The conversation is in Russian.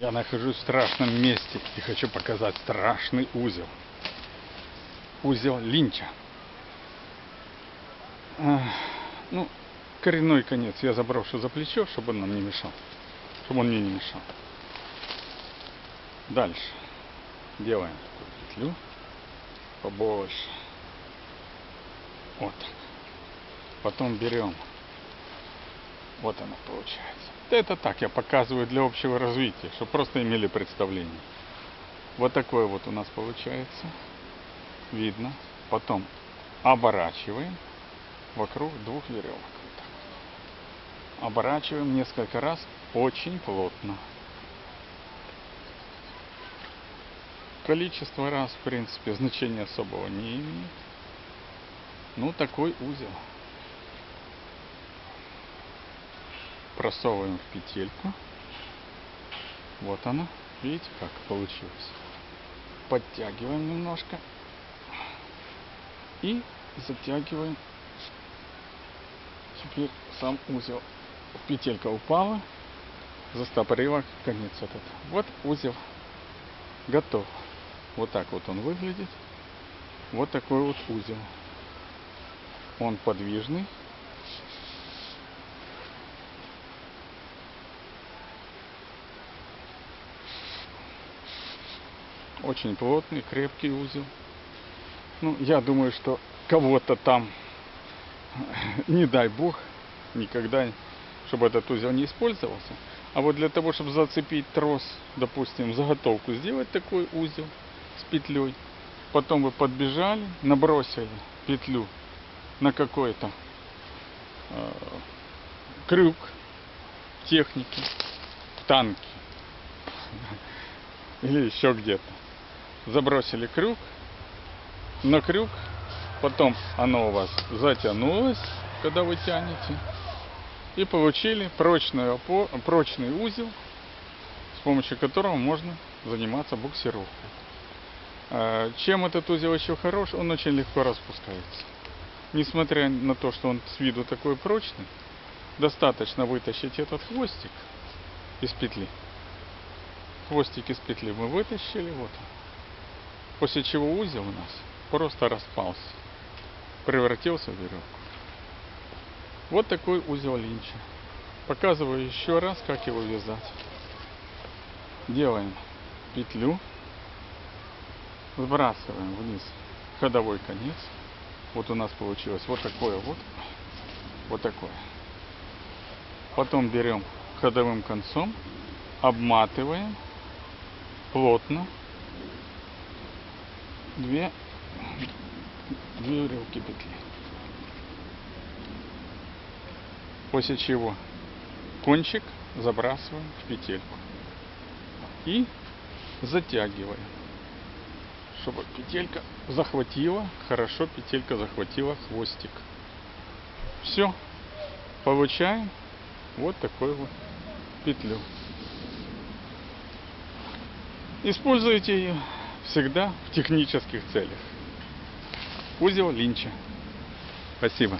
Я нахожусь в страшном месте и хочу показать страшный узел. Узел Линча. А, ну, коренной конец я заброшу за плечо, чтобы он нам не мешал. Чтобы он мне не мешал. Дальше. Делаем такую петлю побольше. Вот так. Потом берем. Вот она получается. Это так, я показываю для общего развития, чтобы просто имели представление. Вот такое вот у нас получается. Видно. Потом оборачиваем вокруг двух веревок. Вот. Оборачиваем несколько раз очень плотно. Количество раз, в принципе, значения особого не имеет. Ну, такой узел. Просовываем в петельку. Вот она. Видите, как получилось. Подтягиваем немножко. И затягиваем. Теперь сам узел. Петелька упала. Застопорила конец этот. Вот узел готов. Вот так вот он выглядит. Вот такой вот узел. Он подвижный. Очень плотный, крепкий узел. Ну, я думаю, что кого-то там, не дай бог, никогда, чтобы этот узел не использовался. А вот для того, чтобы зацепить трос, допустим, заготовку, сделать такой узел с петлей. Потом вы подбежали, набросили петлю на какой-то э, крюк техники, танки или еще где-то. Забросили крюк, на крюк, потом оно у вас затянулось, когда вы тянете, и получили прочный, опор, прочный узел, с помощью которого можно заниматься буксировкой. Э, чем этот узел еще хорош? Он очень легко распускается. Несмотря на то, что он с виду такой прочный, достаточно вытащить этот хвостик из петли. Хвостик из петли мы вытащили, вот он. После чего узел у нас просто распался, превратился в веревку. Вот такой узел линча. Показываю еще раз, как его вязать. Делаем петлю, сбрасываем вниз ходовой конец. Вот у нас получилось вот такое вот, вот такое. Потом берем ходовым концом, обматываем плотно две, две веревки петли. После чего кончик забрасываем в петельку и затягиваем, чтобы петелька захватила, хорошо петелька захватила хвостик. Все, получаем вот такой вот петлю. Используйте ее всегда в технических целях. Узел линча. Спасибо.